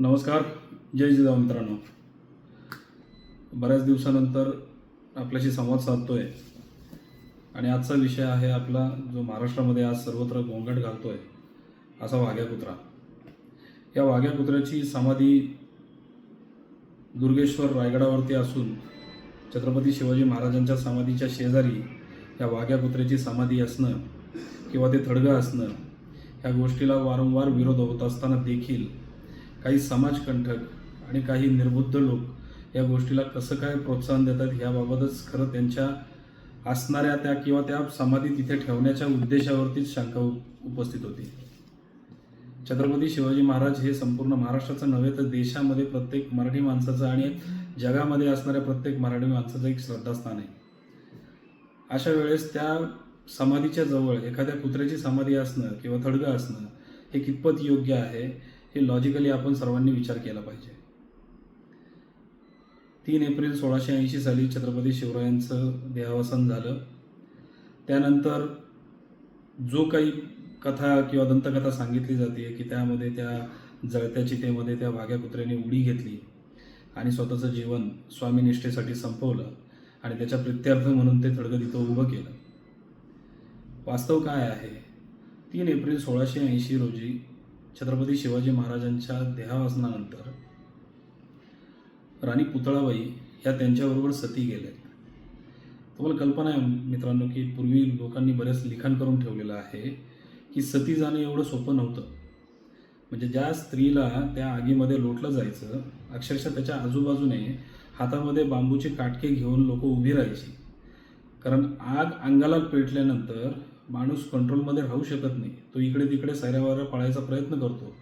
नमस्कार. जय जिजाऊ मित्रांनो. बऱ्याच दिवसानंतर आपल्याशी संवाद साधतोय. आणि आजचा विषय आहे आपला जो महाराष्ट्रामध्ये आज सर्वत्र गोंगाट घालतोय असा वाघ्या कुत्रा. या वाघ्या कुत्र्याची समाधी दुर्गेश्वर रायगडावरती असून छत्रपती शिवाजी महाराजांच्या समाधीच्या शेजारी या वाघ्या कुत्र्याची समाधी असणं किंवा ते थडगं असणं ह्या गोष्टीला वारंवार विरोध होत असताना देखील काही समाजकंठक आणि काही निर्बुद्ध लोक या गोष्टीला कसं काय प्रोत्साहन देतात याबाबतच खरं त्यांच्या असणाऱ्या त्या किंवा त्या समाधी तिथे ठेवण्याच्या उद्देशावरतीच शंका उपस्थित होती. छत्रपती शिवाजी महाराज हे संपूर्ण महाराष्ट्राचं नव्हे तर देशामध्ये प्रत्येक मराठी माणसाचं आणि जगामध्ये असणाऱ्या प्रत्येक मराठी माणसाचं एक श्रद्धास्थान आहे. अशा वेळेस त्या समाधीच्या जवळ एखाद्या कुत्र्याची समाधी असणं किंवा थडगं असणं हे कितपत योग्य आहे? हे लॉजिकली आपण सर्वांनी विचार केला पाहिजे. तीन एप्रिल सोळाशे ऐंशी साली छत्रपती शिवरायांचं देहावसान झालं. त्यानंतर जो काही कथा किंवा दंतकथा सांगितली जाते की त्यामध्ये त्या जळत्या चितेमध्ये त्या वाघ्या कुत्र्याने उडी घेतली आणि स्वतःचं जीवन स्वामीनिष्ठेसाठी संपवलं आणि त्याच्या प्रित्यर्थ म्हणून ते थडगं तिथं उभं केलं. वास्तव काय आहे? तीन एप्रिल सोळाशे ऐंशी रोजी छत्रपती शिवाजी महाराजांच्या देहावसनानंतर राणी पुतळाबाई या त्यांच्याबरोबर सती गेल्या तुम्हाला कल्पना आहे मित्रांनो की पूर्वी लोकांनी बरेच लिखाण करून ठेवलेलं आहे की सती जाणं एवढं सोपं नव्हतं. म्हणजे ज्या स्त्रीला त्या आगीमध्ये लोटलं जायचं अक्षरशः त्याच्या आजूबाजूने हातामध्ये बांबूचे काटके घेऊन लोक उभी राहायची. कारण आग अंगाला पेटल्यानंतर माणूस कंट्रोलमध्ये राहू शकत नाही. तो इकडे तिकडे साऱ्यावाऱ्या पळायचा प्रयत्न करतो.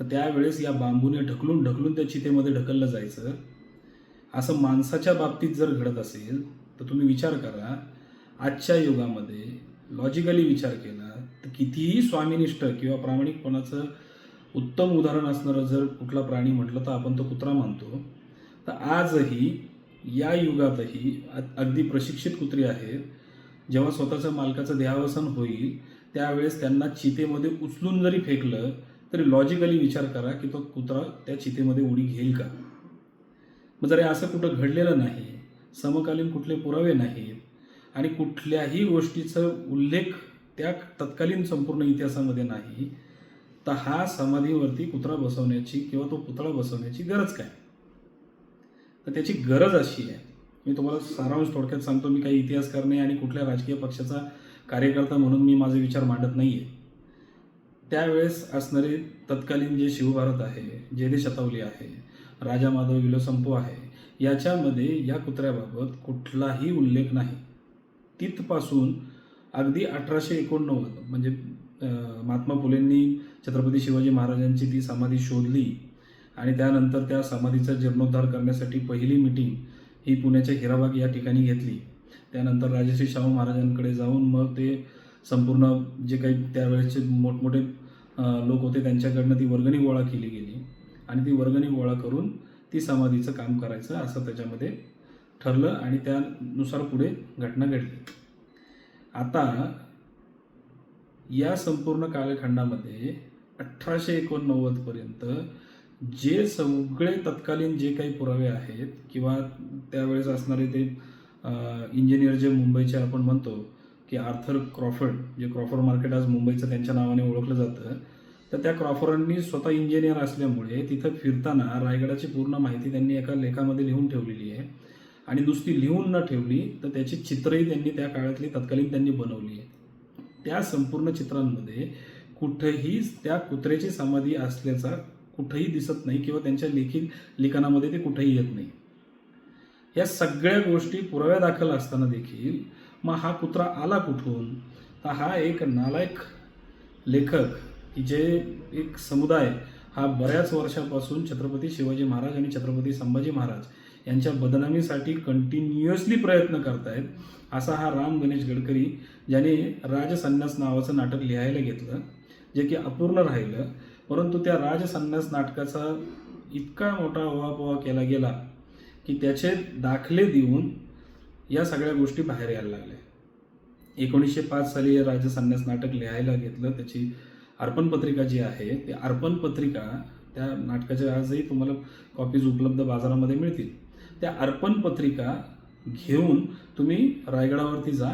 तर त्यावेळेस या बांबूने ढकलून ढकलून त्या चितेमध्ये ढकललं जायचं. असं माणसाच्या बाबतीत जर घडत असेल तर तुम्ही विचार करा. आजच्या युगामध्ये लॉजिकली विचार केला तर कितीही स्वामीनिष्ठ किंवा प्रामाणिकपणाचं उत्तम उदाहरण असणारं जर कुठला प्राणी म्हटलं तर आपण तो कुत्रा मानतो. तर आजही या युगातही अगदी प्रशिक्षित कुत्री आहेत जेव्हा स्वतःच्या मालकाचं देहावसन होईल त्यावेळेस त्यांना चितेमध्ये उचलून जरी फेकलं तरी लॉजिकली विचार करा की तो कुत्रा त्या चितेमध्ये उडी घेईल का? मग जर असं कुठं घडलेलं नाही समकालीन कुठले पुरावे नाहीत आणि कुठल्याही गोष्टीचा उल्लेख त्या तत्कालीन संपूर्ण इतिहासामध्ये नाही तर हा समाधीवरती कुत्रा बसवण्याची किंवा तो पुतळा बसवण्याची गरज काय? तर त्याची गरज अशी आहे मी तुम्हाला सारांश थोडक्यात सांगतो मी काही इतिहासकार नाही आणि कुठल्या राजकीय पक्षाचा कार्यकर्ता म्हणून मी माझे विचार मांडत नाही आहे त्यावेळेस असणारे तत्कालीन जे शिवभारत आहे जे शतावली आहे राजा माधव विलोसंपो आहे याच्यामध्ये या कुत्र्याबाबत कुठलाही उल्लेख नाही. तिथपासून अगदी अठराशे एकोणनव्वद म्हणजे महात्मा फुलेंनी छत्रपती शिवाजी महाराजांची ती समाधी शोधली आणि त्यानंतर त्या समाधीचा जीर्णोद्धार करण्यासाठी पहिली मिटिंग ही पुण्याच्या हिराबाग या ठिकाणी घेतली. त्यानंतर राजश्री शाहू महाराजांकडे जाऊन मग ते संपूर्ण जे काही त्यावेळेचे मोठमोठे लोक होते त्यांच्याकडनं ती वर्गणी गोळा केली गेली. आणि ती वर्गणी गोळा करून ती समाधीचं काम करायचं असं त्याच्यामध्ये ठरलं आणि त्यानुसार पुढे घटना घडली. आता या संपूर्ण कालखंडामध्ये अठराशे एकोणनव्वदपर्यंत जे सगळे तत्कालीन जे काही पुरावे आहेत किंवा त्यावेळेस असणारे ते इंजिनियर जे मुंबईचे आपण म्हणतो की आर्थर क्रॉफर्ड जे क्रॉफर्ड मार्केट आज मुंबईचं त्यांच्या नावाने ओळखलं जातं तर त्या क्रॉफरांनी स्वतः इंजिनियर असल्यामुळे तिथं फिरताना रायगडाची पूर्ण माहिती त्यांनी एका लेखामध्ये लिहून ठेवलेली आहे. आणि नुसती लिहून न ठेवली तर त्याची चित्रही त्यांनी त्या काळातली तत्कालीन त्यांनी बनवली आहे. त्या संपूर्ण चित्रांमध्ये कुठेही त्या कुत्र्याची समाधी असल्याचा कुठंही दिसत नाही किंवा त्यांच्या लेखी लिखाणामध्ये ते कुठेही येत नाही. या सगळ्या गोष्टी पुराव्या दाखल असताना देखील मग हा कुत्रा आला कुठून? तर हा एक नालायक लेखक की जे एक समुदाय हा बऱ्याच वर्षापासून छत्रपती शिवाजी महाराज आणि छत्रपती संभाजी महाराज यांच्या बदनामीसाठी कंटिन्युअसली प्रयत्न करतायत असा हा राम गणेश गडकरी ज्याने राजसन्यास नावाचं नाटक लिहायला घेतलं जे की अपूर्ण राहिलं. परंतु त्या राजसन्यास नाटकाचा इतका मोठा ओहापोहा केला गेला की त्याचे दाखले देऊन या सगळ्या गोष्टी बाहेर यायला लागल्या. एकोणीसशे पाच साली राजसन्यास नाटक लिहायला घेतलं त्याची अर्पण पत्रिका जी आहे ती अर्पण पत्रिका त्या नाटकाच्या आजही तुम्हाला कॉपीज उपलब्ध बाजारामध्ये मिळतील. त्या अर्पण पत्रिका घेऊन तुम्ही रायगडावरती जा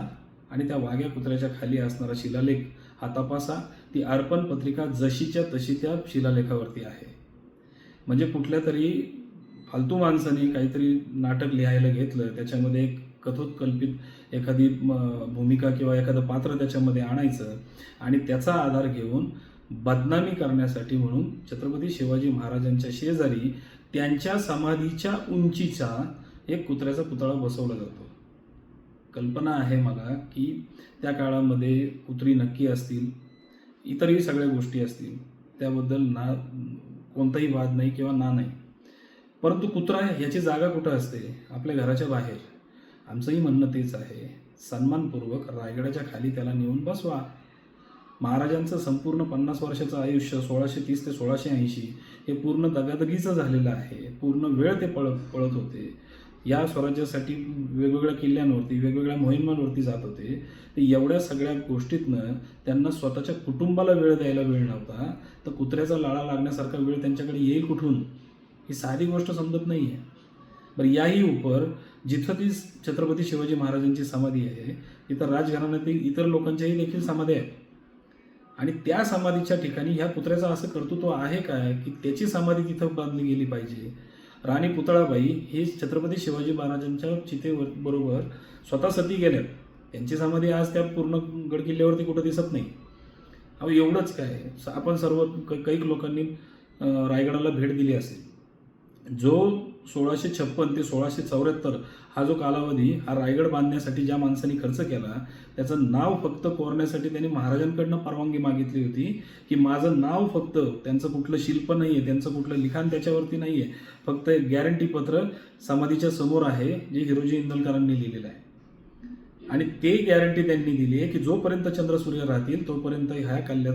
आणि त्या वाघ्या कुत्र्याच्या खाली असणारा शिलालेख हा तपासा. ती अर्पण पत्रिका जशीच्या तशी त्या शिलालेखावरती आहे. म्हणजे कुठल्या तरी फालतू माणसाने काहीतरी नाटक लिहायला घेतलं त्याच्यामध्ये एक कथोत्कल्पित एखादी म, भूमिका किंवा एखादं पात्र त्याच्यामध्ये आणायचं आणि त्याचा आधार घेऊन बदनामी करण्यासाठी म्हणून छत्रपती शिवाजी महाराजांच्या शेजारी त्यांच्या समाधीच्या उंचीचा एक कुत्र्याचा पुतळा बसवला जातो. कल्पना आहे मला की त्या काळामध्ये कुत्री नक्की असतील इतरही सगळ्या गोष्टी असतील त्याबद्दल ना कोणताही वाद नाही किंवा ना नाही. परंतु कुत्रा ह्याची जागा कुठं असते? आपल्या घराच्या बाहेर. आमचंही म्हणणं तेच आहे. सन्मानपूर्वक रायगडाच्या खाली त्याला नेऊन बसवा. महाराजांचं संपूर्ण पन्नास वर्षाचं आयुष्य सोळाशे तीस ते सोळाशे ऐंशी हे पूर्ण दगादगीचं झालेलं आहे. पूर्ण वेळ ते पळत पळत होते. या स्वराज्यासाठी वेगवेगळ्या किल्ल्यांवरती वेगवेगळ्या मोहिमांवरती जात होते. तर एवढ्या सगळ्या गोष्टीतनं त्यांना स्वतःच्या कुटुंबाला वेळ द्यायला वेळ नव्हता. तर कुत्र्याचा लाळा लागण्यासारखा वेळ त्यांच्याकडे येईल कुठून? ही साधी गोष्ट समजत नाही आहे बरं याही उपर जिथं ती छत्रपती शिवाजी महाराजांची समाधी आहे तिथं राजघराण्यातील इतर लोकांच्याही देखील समाधी आहेत. आणि त्या समाधीच्या ठिकाणी ह्या कुत्र्याचं असं कर्तृत्व आहे काय की त्याची समाधी तिथं बांधली गेली पाहिजे? राणी पुतळाबाई हे छत्रपती शिवाजी महाराजांच्या चितेवर बरोबर स्वतः सती गेल्यात त्यांची समाधी आज त्या पूर्ण गड किल्ल्यावरती कुठं दिसत नाही. अहो एवढंच काय? स- आपण सर्व कैक लोकांनी रायगडाला भेट दिली असेल. जो सोळाशे छप्पन ते सोळाशे चौऱ्याहत्तर हा जो कालावधी हा रायगड बांधण्यासाठी ज्या माणसांनी खर्च केला त्याचं नाव फक्त कोरण्यासाठी त्यांनी महाराजांकडनं परवानगी मागितली होती की माझं नाव फक्त त्यांचं कुठलं शिल्प नाही आहे त्यांचं कुठलं लिखाण त्याच्यावरती नाही आहे फक्त एक गॅरंटी पत्र समाधीच्या समोर आहे जे हिरोजी इंदलकरांनी लिहिलेलं आहे. आणि ते गॅरंटी त्यांनी दिली आहे की जोपर्यंत चंद्रसूर्य राहतील तोपर्यंत ह्या कल्ल्या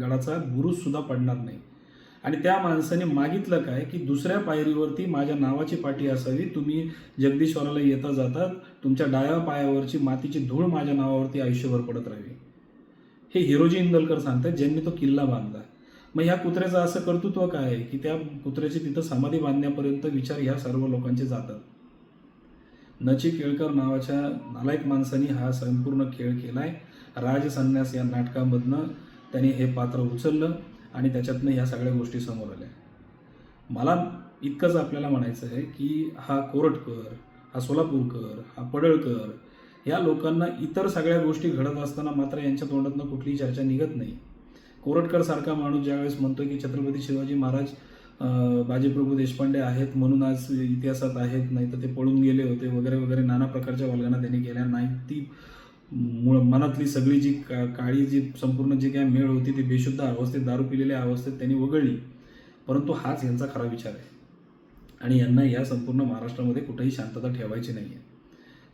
गडाचा गुरुसुद्धा पडणार नाही. आणि त्या माणसाने मागितलं काय की दुसऱ्या पायरीवरती माझ्या नावाची पाठी असावी. तुम्ही जगदीश्वराला येता जाता तुमच्या डाव्या पायावरची मातीची धूळ माझ्या नावावरती आयुष्यभर पडत राहावी. हे हिरोजी इंदलकर सांगतात ज्यांनी तो किल्ला बांधला. मग ह्या कुत्र्याचं असं कर्तृत्व काय? आहे की त्या कुत्र्याची तिथं समाधी बांधण्यापर्यंत विचार ह्या सर्व लोकांचे जातात. नची केळकर नावाच्या नालायक माणसाने हा संपूर्ण खेळ केलाय. राजसन्यास या नाटकामधनं त्यांनी हे पात्र उचललं. आणि त्याच्यातनं ह्या सगळ्या गोष्टी समोर आल्या. मला इतकंच आपल्याला म्हणायचं आहे की हा कोरटकर हा सोलापूरकर हा पडळकर या लोकांना इतर सगळ्या गोष्टी घडत असताना मात्र यांच्या तोंडातनं कुठलीही चर्चा निघत नाही. कोरटकर सारखा माणूस ज्यावेळेस म्हणतो की छत्रपती शिवाजी महाराज बाजीप्रभू देशपांडे आहेत म्हणून आज इतिहासात आहेत नाही तर ते पळून गेले होते वगैरे वगैरे नाना प्रकारच्या वल्गना त्यांनी केल्या नाही ती मुळ मनातली सगळी जी का काळी जी संपूर्ण जी काय मेळ होती ती बेशुद्ध अवस्थेत दारू पिलेल्या अवस्थेत त्यांनी वगळली. परंतु हाच यांचा खरा विचार आहे. आणि यांना या संपूर्ण महाराष्ट्रामध्ये कुठेही शांतता ठेवायची नाही आहे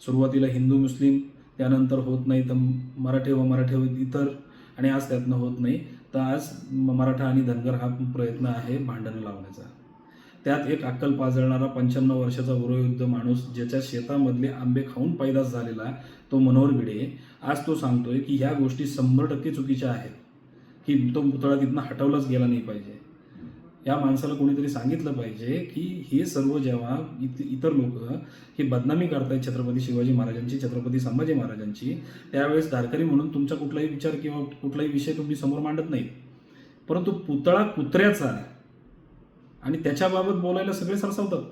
सुरुवातीला हिंदू मुस्लिम त्यानंतर होत नाही तर मराठे व मराठे व इतर आणि आज त्यातनं होत नाही तर आज म- मराठा आणि धनगर हा प्रयत्न आहे भांडणं लावण्याचा. त्यात एक अक्कल पाजळणारा पंच्याण्णव वर्षाचा वयोवृद्ध माणूस ज्याच्या शेतामधले आंबे खाऊन पैदास झालेला तो मनोहर भिडे आज तो सांगतोय की ह्या गोष्टी शंभर टक्के चुकीच्या आहेत. की तो पुतळा तिथनं हटवलाच गेला नाही पाहिजे. या माणसाला कोणीतरी सांगितलं पाहिजे की हे सर्व जेव्हा इत इतर लोक हे बदनामी करतायत छत्रपती शिवाजी महाराजांची छत्रपती संभाजी महाराजांची त्यावेळेस धारकरी म्हणून तुमचा कुठलाही विचार किंवा कुठलाही विषय तुम्ही समोर मांडत नाहीत. परंतु पुतळा कुत्र्याचा आणि त्याच्याबाबत बोलायला सगळे सरसावतात.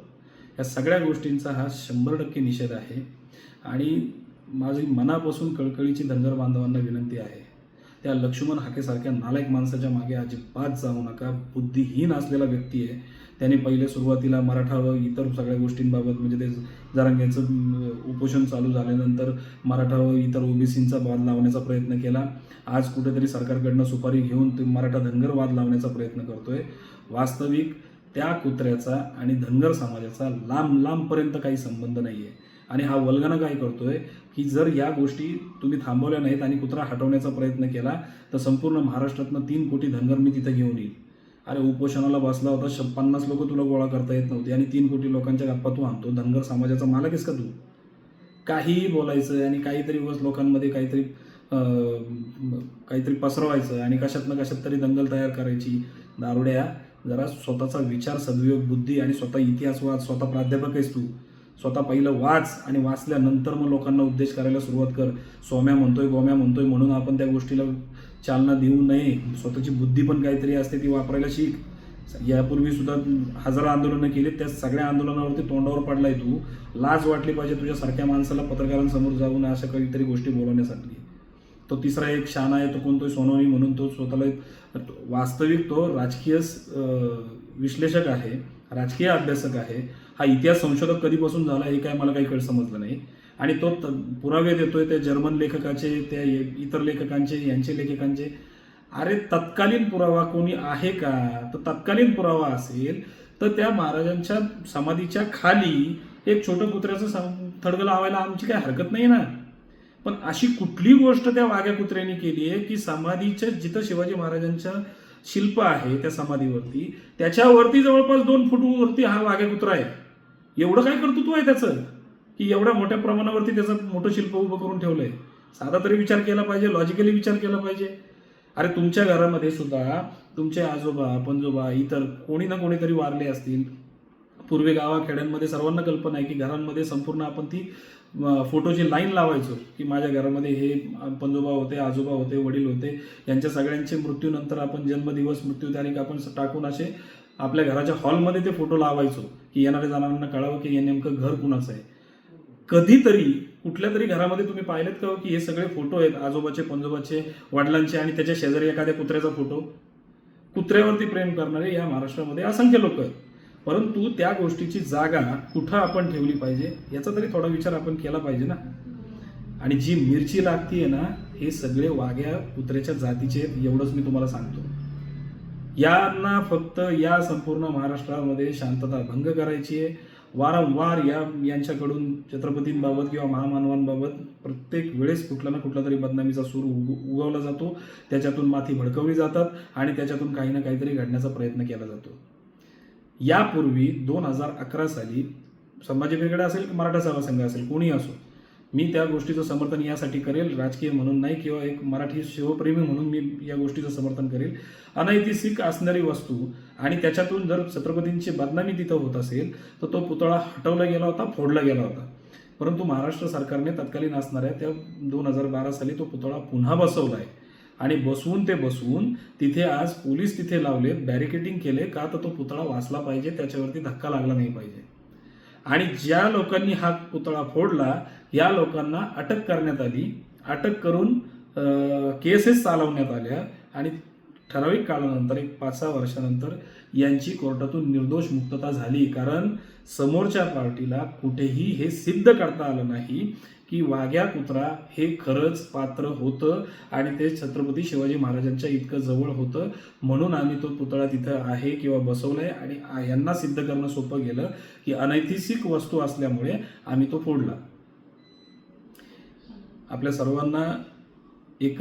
या सगळ्या गोष्टींचा हा शंभर टक्के निषेध आहे. आणि माझी मनापासून कळकळीची धनगर बांधवांना विनंती आहे. त्या लक्ष्मण हाकेसारख्या नालायक माणसाच्या मागे अजिबात जाऊ नका. बुद्धिहीन असलेला व्यक्ती आहे. त्याने पहिले सुरुवातीला मराठा व इतर सगळ्या गोष्टींबाबत म्हणजे ते जारांग्यांचं उपोषण चालू झाल्यानंतर मराठा व इतर ओबीसींचा वाद लावण्याचा प्रयत्न केला. आज कुठेतरी सरकारकडनं सुपारी घेऊन ते मराठा धनगर वाद लावण्याचा प्रयत्न करतोय. वास्तविक त्या कुत्र्याचा आणि धनगर समाजाचा लांब लांबपर्यंत काही संबंध नाही आहे आणि हा वल्गना काय करतोय की जर या गोष्टी तुम्ही थांबवल्या नाहीत आणि कुत्रा हटवण्याचा प्रयत्न केला तर संपूर्ण महाराष्ट्रातनं तीन कोटी धनगर मी तिथं घेऊन येईल. अरे उपोषणाला बसला होता श पन्नास लोक तुला गोळा करता येत नव्हते आणि तीन कोटी लोकांच्या गप्पा तू आणतो धनगर समाजाचा मालक का तू? काहीही बोलायचं आणि काहीतरी उगाच लोकांमध्ये काहीतरी काहीतरी पसरवायचं आणि कशातनं कशात तरी दंगल तयार करायची. दारुड्या जरा स्वतःचा विचार सदुयोग बुद्धी आणि स्वतः इतिहास वाच स्वतः प्राध्यापक आहेस तू. स्वतः पहिलं वाच आणि वाचल्यानंतर मग लोकांना उद्देश करायला सुरुवात कर. सोम्या म्हणतोय गोम्या म्हणतोय म्हणून आपण त्या गोष्टीला चालना देऊ नये. स्वतःची बुद्धी पण काहीतरी असते ती वापरायला शिक. यापूर्वी सुद्धा हजारो आंदोलनं केली त्या सगळ्या आंदोलनावरती तोंडावर पडलाय तू. लाज वाटली पाहिजे तुझ्यासारख्या माणसाला पत्रकारांसमोर जाऊन अशा काहीतरी गोष्टी बोलवण्यासाठी. तो तिसरा एक शान आहे तो कोणतो सोनवणी म्हणून तो स्वतःला एक- वास्तविक तो राजकीय विश्लेषक आहे राजकीय अभ्यासक आहे. हा इतिहास संशोधक कधीपासून झाला हे काय मला काही कळ समजलं नाही. आणि तो त- पुरावे देतोय त्या जर्मन लेखकाचे त्या इतर लेखकांचे यांचे लेखकांचे. अरे तत्कालीन पुरावा कोणी आहे का? तर तत्कालीन पुरावा असेल तर त्या महाराजांच्या समाधीच्या खाली एक छोटं कुत्र्याचं सं- थडगं लावायला आमची काही हरकत नाही ना? पण अशी कुठली गोष्ट त्या वाघ्या कुत्र्यांनी केली आहे की समाधीच्या जिथं शिवाजी महाराजांच्या शिल्प आहे त्या समाधीवरती त्याच्यावरती जवळपास दोन फुटवरती हा वाघ्या कुत्रा आहे. एवढं काय कर्तृत्व आहे त्याचं? की एवढ्या मोठ्या प्रमाणावरती त्याचं मोठं शिल्प उभं करून ठेवलंय? साधा तरी विचार केला पाहिजे लॉजिकली विचार केला पाहिजे. अरे तुमच्या घरामध्ये सुद्धा तुमचे आजोबा पणजोबा इतर कोणी ना कोणीतरी वारले असतील. पूर्वी गावाखेड्यांमध्ये सर्वांना कल्पना आहे की घरांमध्ये संपूर्ण आपण ती फोटोची लाईन लावायचो की माझ्या घरामध्ये हे पंजोबा होते आजोबा होते वडील होते यांच्या सगळ्यांचे मृत्यूनंतर आपण जन्मदिवस मृत्यूतारीख आपण टाकून असे आपल्या घराच्या हॉलमध्ये ते फोटो लावायचो की येणाऱ्या जाणाऱ्यांना कळावं की हे नेमकं घर कुणाचं आहे. कधीतरी कुठल्या तरी घरामध्ये तुम्ही पाहिलेत का हो की हे सगळे फोटो आहेत आजोबाचे पणजोबाचे वडिलांचे आणि त्याच्या शेजारी एखाद्या कुत्र्याचा फोटो? कुत्र्यावरती प्रेम करणारे या महाराष्ट्रामध्ये असंख्य लोक आहेत. परंतु त्या गोष्टीची जागा कुठं आपण ठेवली पाहिजे याचा तरी थोडा विचार आपण केला पाहिजे ना. आणि जी मिरची लागतीये ना हे सगळे वाघ्या कुत्र्याच्या जातीचे आहेत एवढंच मी तुम्हाला सांगतो. यांना फक्त या संपूर्ण महाराष्ट्रामध्ये शांतता भंग करायची आहे. वारंवार या यांच्याकडून छत्रपतींबाबत किंवा महामानवांबाबत प्रत्येक वेळेस कुठला ना कुठला तरी बदनामीचा सूर उग उगवला जातो. त्याच्यातून माथी भडकवली जातात आणि त्याच्यातून काही ना काहीतरी घडण्याचा प्रयत्न केला जातो. यापूर्वी दोन हजार अकरा साली संभाजी ब्रिगेड असेल की मराठा सेवा संघ असेल कोणी असो मी त्या गोष्टीचं समर्थन यासाठी करेल. राजकीय म्हणून नाही किंवा एक मराठी शिवप्रेमी म्हणून मी या गोष्टीचं समर्थन करेल. अनैतिक असणारी वस्तू आणि त्याच्यातून जर छत्रपतींची बदनामी तिथं होत असेल तर तो पुतळा हटवला गेला होता फोडला गेला होता. परंतु महाराष्ट्र सरकारने तत्कालीन असणाऱ्या त्या दोन हजार बारा साली तो पुतळा पुन्हा बसवला आहे. आणि बसवून ते बसवून तिथे आज पोलीस तिथे लावलेत बॅरिकेडिंग केले का तर तो पुतळा वाचला पाहिजे त्याच्यावरती धक्का लागला नाही पाहिजे. आणि ज्या लोकांनी हा पुतळा फोडला या लोकांना अटक करण्यात आली. अटक करून केसेस चालवण्यात आल्या आणि ठराविक काळानंतर एक पाच सहा वर्षानंतर यांची कोर्टातून निर्दोष मुक्तता झाली. कारण समोरच्या पार्टीला कुठेही हे सिद्ध करता आलं नाही की वाघ्या कुत्रा हे खरंच पात्र होतं आणि ते छत्रपती शिवाजी महाराजांच्या इतकं जवळ होतं. म्हणून आम्ही तो पुतळा तिथं आहे किंवा बसवलाय आणि यांना सिद्ध करणं सोपं गेलं की अनैतिसिक वस्तू असल्यामुळे आम्ही तो फोडला. आपल्या सर्वांना एक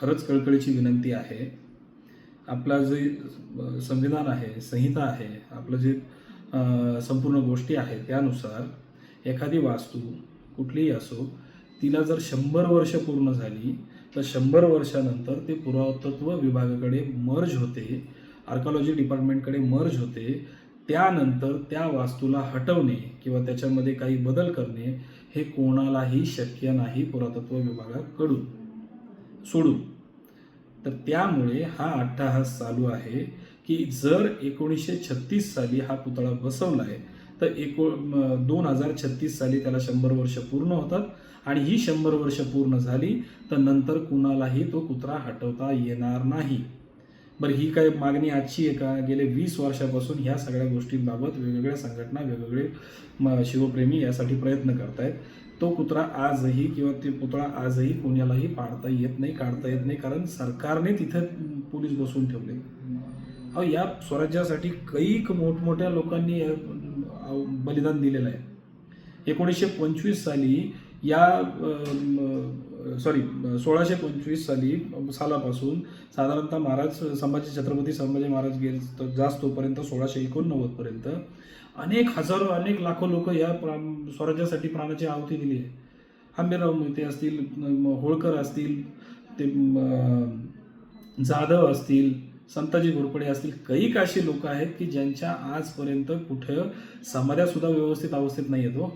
खरंच कळकळीची विनंती आहे. आपला जे संविधान आहे संहिता आहे आपलं जे संपूर्ण गोष्टी आहेत त्यानुसार एखादी वास्तू कुठलीही असो तिला जर शंभर वर्ष पूर्ण झाली तर शंभर वर्षानंतर ते पुरातत्व विभागाकडे मर्ज होते आर्कॉलॉजी डिपार्टमेंटकडे मर्ज होते. त्यानंतर त्या वास्तूला हटवणे किंवा त्याच्यामध्ये काही बदल करणे हे कोणालाही शक्य नाही पुरातत्व विभागाकडून. सोडून तर त्यामुळे हा अट्टाहास चालू आहे की जर एकोणीसशे छत्तीस साली हा पुतळा बसवला आहे तर एको दोन हजार छत्तीस साली त्याला शंभर वर्ष पूर्ण होतात. आणि ही शंभर वर्ष पूर्ण झाली तर नंतर कुणालाही तो कुत्रा हटवता येणार नाही. बरं ही काय मागणी आजची आहे का? गेले वीस वर्षापासून ह्या सगळ्या गोष्टींबाबत वेगवेगळ्या संघटना वेगवेगळे शिवप्रेमी यासाठी प्रयत्न करतायत. तो कुत्रा आजही किंवा ते पुतळा आजही कोणालाही पाडता येत नाही काढता येत नाही कारण सरकारने तिथं पोलीस बसवून ठेवले. अहो या स्वराज्यासाठी कैक मोठमोठ्या लोकांनी बलिदान दिलेलं आहे. एकोणीसशे पंचवीस साली या सॉरी सोळाशे पंचवीस साली सालापासून साधारणतः महाराज संभाजी छत्रपती संभाजी महाराज गेले जास्त तोपर्यंत सोळाशे एकोणनव्वदपर्यंत अनेक हजारो अनेक लाखो लोक या प्रा स्वराज्यासाठी प्राणाची आहुती दिली आहे. आंबेराव मोहिते असतील होळकर असतील ते जाधव असतील संताजी घोरपडे असतील काही अशी लोक आहेत की ज्यांच्या आजपर्यंत कुठं समाध्यासुद्धा व्यवस्थित अवस्थेत नाही येतो हो.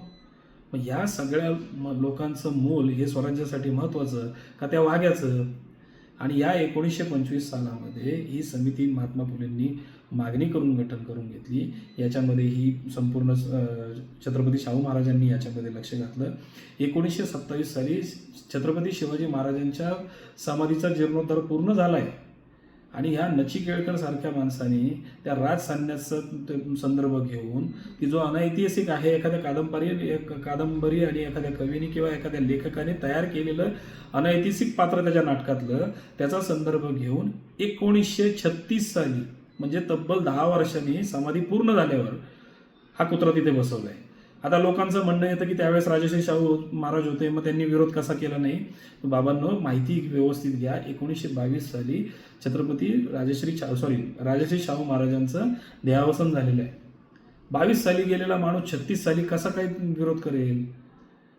मग या सगळ्या म- लोकांचं मोल हे स्वराज्यासाठी महत्त्वाचं का त्या वाग्याचं आणि या एकोणीसशे पंचवीस सालामध्ये ही समिती महात्मा फुलेंनी मागणी करून गठन करून घेतली. याच्यामध्ये ही संपूर्ण छत्रपती शाहू महाराजांनी याच्यामध्ये लक्ष घातलं. एकोणीसशे सत्तावीस साली छत्रपती शिवाजी महाराजांच्या समाधीचा जीर्णोद्धार पूर्ण झाला आहे आणि ह्या नचिकेळकर सारख्या माणसाने त्या राजसान्याचा संदर्भ घेऊन की जो अनैतिहासिक आहे एखाद्या कादंबरी एक कादंबरी आणि एखाद्या कवीने किंवा एखाद्या लेखकाने तयार केलेलं अनैतिहासिक पात्र त्याच्या नाटकातलं त्याचा संदर्भ घेऊन एकोणीसशे छत्तीस साली म्हणजे तब्बल दहा वर्षांनी समाधी पूर्ण झाल्यावर हा कुत्रा तिथे बसवला आहे आता लोकांचं म्हणणं येतं की त्यावेळेस राजश्री शाहू महाराज होते मग त्यांनी विरोध कसा केला नाही? बाबांनो माहिती व्यवस्थित घ्या. एकोणीसशे बावीस साली छत्रपती राजश्री शाहू सॉरी राजश्री शाहू महाराजांचं देहावसन झालेलं आहे. बावीस साली गेलेला माणूस छत्तीस साली कसा काय विरोध करेल?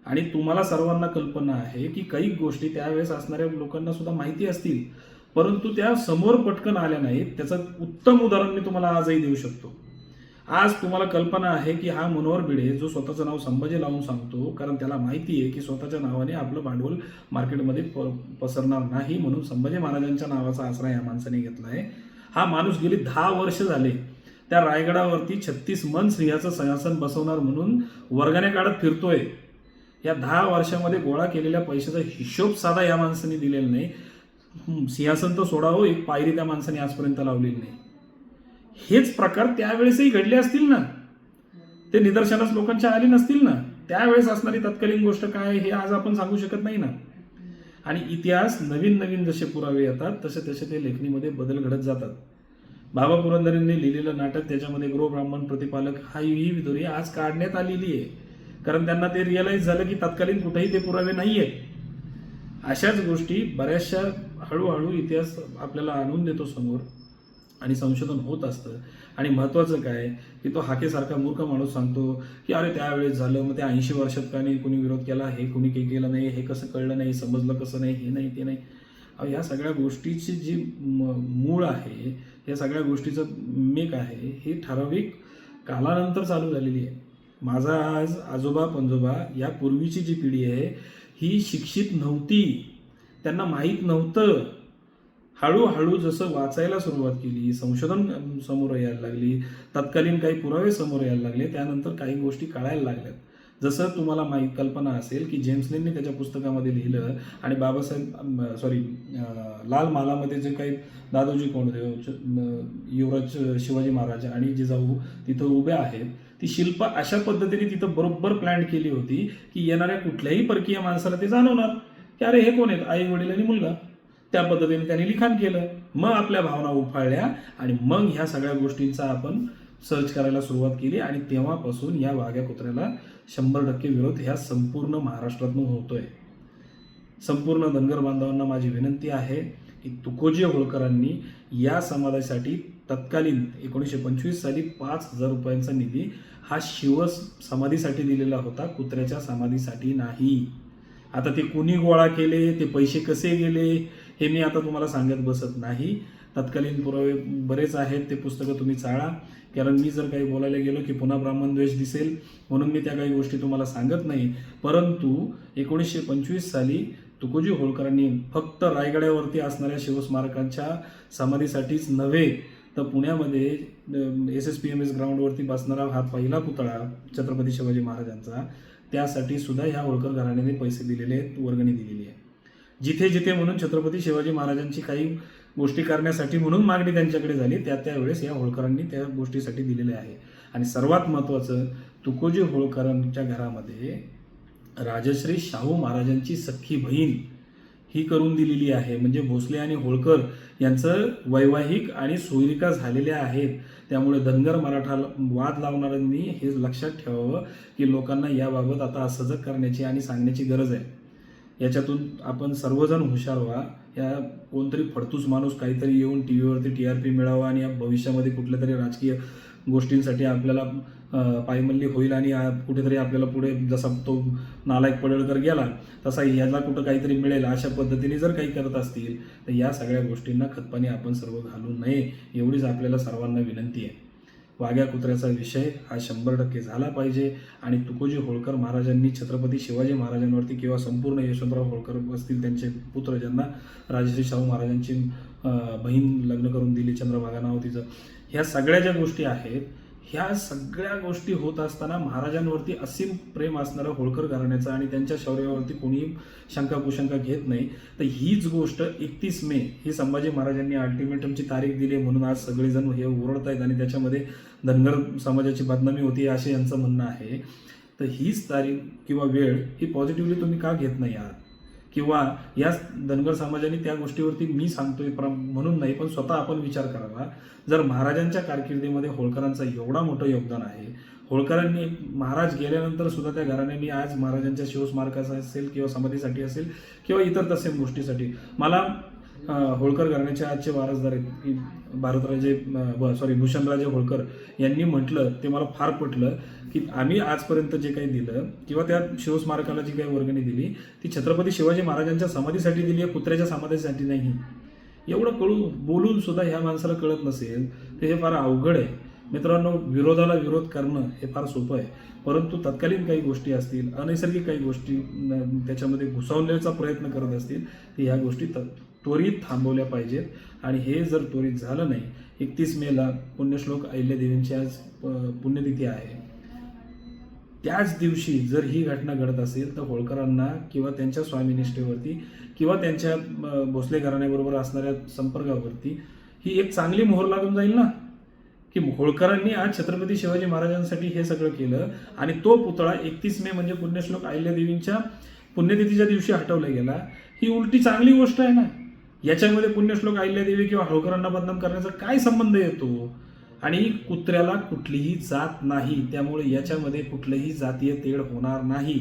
आणि तुम्हाला सर्वांना कल्पना आहे की काही गोष्टी त्यावेळेस असणाऱ्या लोकांना सुद्धा माहिती असतील परंतु त्या समोर पटकन आल्या नाहीत. त्याचं उत्तम उदाहरण मी तुम्हाला आजही देऊ शकतो. आज तुम्हाला कल्पना आहे की हा मनोहर भिडे जो स्वतःचं नाव संभाजी लावून सांगतो कारण त्याला माहिती आहे की स्वतःच्या नावाने आपलं भांडवल मार्केटमध्ये प पसरणार नाही म्हणून संभाजी महाराजांच्या नावाचा आसरा या माणसाने घेतला आहे हा माणूस गेली दहा वर्ष झाले. त्या रायगडावरती छत्तीस मन स्त्रियाचं सिंहासन बसवणार म्हणून वर्गाने काढत फिरतोय. या दहा वर्षामध्ये गोळा केलेल्या पैशाचा हिशोब साधा या माणसाने दिलेला नाही. सिंहासन तर सोडावं एक पायरी त्या माणसाने आजपर्यंत लावलेली नाही. हेच प्रकार त्यावेळेसही घडले असतील ना? ते निदर्शनास लोकांच्या आले नसतील ना? त्यावेळेस असणारी तत्कालीन गोष्ट काय आहे हे आज आपण सांगू शकत नाही ना? आणि इतिहास नवीन नवीन जसे पुरावे येतात तसे तसे ते लेखणीमध्ये बदल घडत जातात. बाबा पुरंदरेंनी लिहिलेलं नाटक त्याच्यामध्ये गृह ब्राह्मण प्रतिपालक हा ही विधुरी आज काढण्यात आलेली आहे. कारण त्यांना ते रिअलाइज झालं की तत्कालीन कुठेही ते पुरावे नाही आहेत अशाच गोष्टी बऱ्याचशा हळूहळू इतिहास आपल्याला आणून देतो समोर. आणि संशोधन होत असतं. आणि महत्त्वाचं काय? की तो हाकेसारखा मूर्ख माणूस सांगतो की अरे त्यावेळेस झालं मग त्या ऐंशी वर्षात का नाही कोणी विरोध केला? हे कोणी काही केलं नाही? हे कसं कळलं नाही? समजलं कसं नाही? हे नाही ते नाही. या सगळ्या गोष्टीची जी म- मूळ आहे या सगळ्या गोष्टीचं मेक आहे ही ठराविक कालानंतर चालू झालेली आहे. माझा आज आजोबा पंजोबा या पूर्वीची जी पिढी आहे ही शिक्षित नव्हती. त्यांना माहीत नव्हतं. हळूहळू जसं वाचायला सुरुवात केली संशोधन समोर यायला लागली तत्कालीन काही पुरावे समोर यायला लागले त्यानंतर काही गोष्टी कळायला लागल्यात. जसं तुम्हाला माहीत कल्पना असेल की जेम्स लेनने त्याच्या पुस्तकामध्ये लिहिलं आणि बाबासाहेब सॉरी लाल मालामध्ये जे काही दादोजी कोंडदेव युवराज शिवाजी महाराज आणि जिजाऊ तिथं उभ्या आहेत ती शिल्प अशा पद्धतीने तिथं बरोबर प्लॅन केली होती की येणाऱ्या कुठल्याही परकीय माणसाला ते जाणवणार. की अरे हे कोण आहेत? आई वडील आणि मुलगा. त्या पद्धतीने त्यांनी लिखाण केलं. मग आपल्या भावना उफाळल्या आणि मग ह्या सगळ्या गोष्टींचा आपण सर्च करायला सुरुवात केली आणि तेव्हापासून या वाघ्या कुत्र्याला शंभर टक्के विरोध ह्या संपूर्ण महाराष्ट्रातून होतोय. संपूर्ण धनगर बांधवांना माझी विनंती आहे की तुकोजी होळकरांनी या समाजासाठी तत्कालीन एकोणीसशे पंचवीस साली पाच हजार रुपयांचा निधी हा शिव समाधीसाठी दिलेला होता. कुत्र्याच्या समाधीसाठी नाही. आता ते कुणी गोळा केले? ते पैसे कसे गेले? हे मी आता तुम्हाला सांगत बसत नाही. तत्कालीन पुरावे बरेच आहेत ते पुस्तकं तुम्ही चाळा. कारण मी जर काही बोलायला गेलो की पुन्हा ब्राह्मण द्वेष दिसेल म्हणून मी त्या काही गोष्टी तुम्हाला सांगत नाही. परंतु एकोणीसशे पंचवीस साली तुकोजी होळकरांनी फक्त रायगडावरती असणाऱ्या शिवस्मारकांच्या समाधीसाठीच नव्हे तर पुण्यामध्ये S S P M S ग्राउंडवरती बसणारा हा पहिला पुतळा छत्रपती शिवाजी महाराजांचा त्यासाठी सुद्धा ह्या होळकर घराण्याने पैसे दिलेले आहेत वर्गणी दिलेली आहे. जिथे जिथे म्हणून छत्रपती शिवाजी महाराजांची काही गोष्टी करण्यासाठी म्हणून मागणी त्यांच्याकडे झाली त्या त्यावेळेस या होळकरांनी त्या गोष्टीसाठी दिलेल्या आहे. आणि सर्वात महत्त्वाचं तुकोजी होळकरांच्या घरामध्ये राजश्री शाहू महाराजांची सख्खी बहीण ही करून दिलेली आहे. म्हणजे भोसले आणि होळकर यांचं वैवाहिक आणि सोयरिका झालेल्या आहेत. त्यामुळे धनगर मराठा वाद लावणाऱ्यांनी हे लक्षात ठेवावं की लोकांना याबाबत आता सजग करण्याची आणि सांगण्याची गरज आहे. याच्यातून आपण सर्वजण हुशार व्हा. या कोणतरी फडतूस माणूस काहीतरी येऊन टी व्हीवरती टी आर पी मिळावा आणि या भविष्यामध्ये कुठल्या तरी राजकीय गोष्टींसाठी आपल्याला पायमल्ली होईल आणि कुठेतरी आपल्याला पुढे जसा तो नालायक पडळकर गेला तसा याला कुठं काहीतरी मिळेल अशा पद्धतीने जर काही करत असतील तर या सगळ्या गोष्टींना खतपाणी आपण सर्व घालू नये एवढीच आपल्याला सर्वांना विनंती आहे. वाघ्या कुत्र्याचा विषय हा शंभर टक्के झाला पाहिजे. आणि तुकोजी होळकर महाराजांनी छत्रपती शिवाजी महाराजांवरती किंवा संपूर्ण यशवंतराव होळकर असतील त्यांचे पुत्र ज्यांना राजश्री शाहू महाराजांची बहीण लग्न करून दिली चंद्रभागा नाव तिचं. ह्या सगळ्या ज्या गोष्टी आहेत ह्या सगळ्या गोष्टी होत असताना महाराजांवरती असीम प्रेम असणारा होळकर घराण्याचा आणि त्यांच्या शौर्यावरती कोणीही शंका कुशंका घेत नाही. तर हीच गोष्ट एकतीस मे ही संभाजी महाराजांनी अल्टिमेटमची तारीख दिली म्हणून आज सगळेजण हे ओरडत आहेत आणि त्याच्यामध्ये धनगर समाजाची बदनामी होती असे यांचं म्हणणं आहे. तर हीच तारीख किंवा वेळ ही पॉझिटिव्हली तुम्ही का घेत नाही आहात? किंवा या धनगर समाजाने त्या गोष्टीवरती मी सांगतोय प्र- म्हणून नाही पण स्वतः आपण विचार करावा. जर महाराजांच्या कारकिर्दीमध्ये होळकरांचं एवढा मोठं योगदान आहे होळकरांनी महाराज गेल्यानंतर सुद्धा त्या घराण्यांनी आज महाराजांच्या शिवस्मारकाचा असेल किंवा समाधीसाठी असेल किंवा इतर तसे गोष्टीसाठी. मला होळकर घराण्याचे आजचे वारसदार आहेत. की भारतराजे सॉरी भूषणराजे होळकर यांनी म्हटलं ते मला फार पटलं की आम्ही आजपर्यंत जे काही दिलं किंवा त्या शिवस्मारकाला जी काही वर्गणी दिली ती छत्रपती शिवाजी महाराजांच्या समाधीसाठी दिली आहे कुत्र्याच्या समाधीसाठी नाही. एवढं कळू बोलून सुद्धा ह्या माणसाला कळत नसेल तर हे फार अवघड आहे. मित्रांनो विरोधाला विरोध करणं हे फार सोपं आहे. परंतु तत्कालीन काही गोष्टी असतील अनैसर्गिक काही गोष्टी त्याच्यामध्ये घुसवण्याचा प्रयत्न करत असतील तर ह्या गोष्टी तत् त्वरित थांबवल्या पाहिजेत. आणि हे जर त्वरित झालं नाही एकतीस मेला पुण्यश्लोक अहिल्यादेवींची आज पुण्यतिथी आहे. त्याच दिवशी जर ही घटना घडत असेल तर होळकरांना किंवा त्यांच्या स्वामीनिष्ठेवरती किंवा त्यांच्या भोसले घराण्याबरोबर असणाऱ्या संपर्कावरती ही एक चांगली मोहर लागून जाईल ना? की होळकरांनी आज छत्रपती शिवाजी महाराजांसाठी हे सगळं केलं आणि तो पुतळा एकतीस मे म्हणजे पुण्यश्लोक अहिल्यादेवींच्या पुण्यतिथीच्या दिवशी हटवला गेला. ही उलटी चांगली गोष्ट आहे ना? याच्यामध्ये पुण्यश्लोक अहिल्यादेवी किंवा होळकरांना बदनाम करण्याचा काय संबंध येतो आणि कुत्र्याला कुठलीही जात नाही त्यामुळे याच्यामध्ये कुठलंही जातीय तेढ होणार नाही.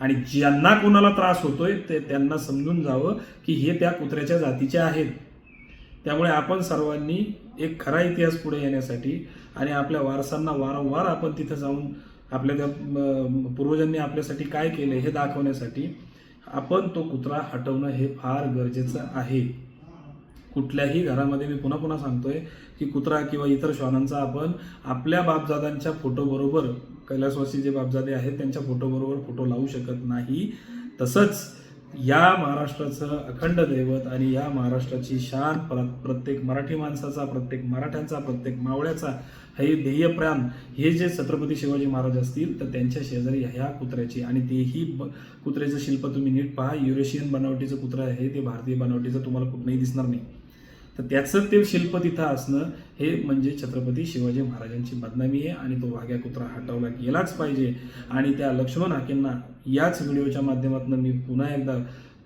आणि ज्यांना कोणाला त्रास होतोय ते त्यांना समजून जावं की हे त्या कुत्र्याच्या जातीचे आहेत. त्यामुळे आपण सर्वांनी एक खरा इतिहास पुढे येण्यासाठी आणि आपल्या वारसांना वारंवार आपण तिथं जाऊन आपल्या त्या पूर्वजांनी आपल्यासाठी काय केलं हे दाखवण्यासाठी आपण तो कुत्रा हटवणं हे फार गरजेचं आहे. कुठल्याही घरामध्ये मी पुन्हा पुन्हा सांगतोय की कुत्रा किंवा इतर श्वानांचा आपण आपल्या बापजादांच्या फोटोबरोबर कैलासवासी जे बापजादे आहेत त्यांच्या फोटोबरोबर फोटो लावू शकत नाही. तसंच या महाराष्ट्राचं अखंड दैवत आणि या महाराष्ट्राची शान प्र प्रत्येक मराठी माणसाचा प्रत्येक मराठ्यांचा प्रत्येक मावळ्याचा हे ध्येयप्राण हे जे छत्रपती शिवाजी महाराज असतील तर त्यांच्या शेजारी ह्या कुत्र्याची. आणि तेही ब- कुत्र्याचं शिल्प तुम्ही नीट पहा. युरेशियन बनावटीचं कुत्रं आहे ते भारतीय बनावटीचं तुम्हाला कुठलंही दिसणार नाही. तर त्याचं ते शिल्प तिथं असणं हे म्हणजे छत्रपती शिवाजी महाराजांची बदनामी आहे आणि तो वाघ्या कुत्रा हटवला गेलाच पाहिजे. आणि त्या लक्ष्मण हाकेंना याच व्हिडिओच्या माध्यमातून मी पुन्हा एकदा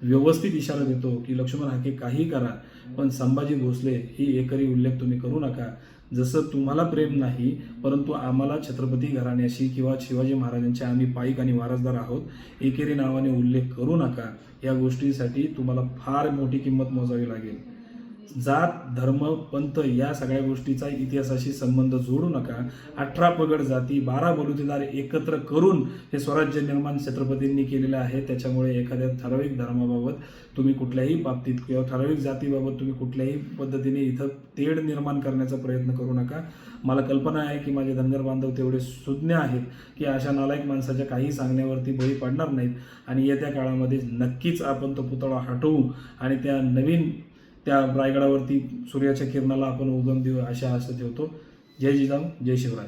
व्यवस्थित इशारा देतो की लक्ष्मण हाके काही करा पण संभाजी भोसले ही एकरी उल्लेख तुम्ही करू नका. जसं तुम्हाला प्रेम नाही परंतु आम्हाला छत्रपती घराण्याशी किंवा शिवाजी महाराजांच्या आम्ही पाईक आणि वारसदार आहोत एकेरी नावाने उल्लेख करू नका. या गोष्टीसाठी तुम्हाला फार मोठी किंमत मोजावी लागेल. जात धर्म पंथ या सगळ्या गोष्टीचा इतिहासाशी संबंध जोडू नका. अठरा पगड जाती बारा बलुतेदार एकत्र करून हे स्वराज्य निर्माण छत्रपतींनी केलेलं आहे. त्याच्यामुळे एखाद्या ठराविक धर्माबाबत तुम्ही कुठल्याही बाबतीत किंवा ठराविक जातीबाबत तुम्ही कुठल्याही पद्धतीने इथं तेढ निर्माण करण्याचा प्रयत्न करू नका. मला कल्पना आहे की माझे धनगर बांधव तेवढे सुज्ञ आहेत की अशा नालायक माणसाच्या काही सांगण्यावरती बळी पडणार नाहीत. आणि येत्या काळामध्ये नक्कीच आपण तो पुतळा हटवू आणि त्या नवीन त्या रायगडावरती सूर्याच्या किरणाला आपण उगम देऊ अशा असं ठेवतो. जय जिजाऊ जय शिवराय.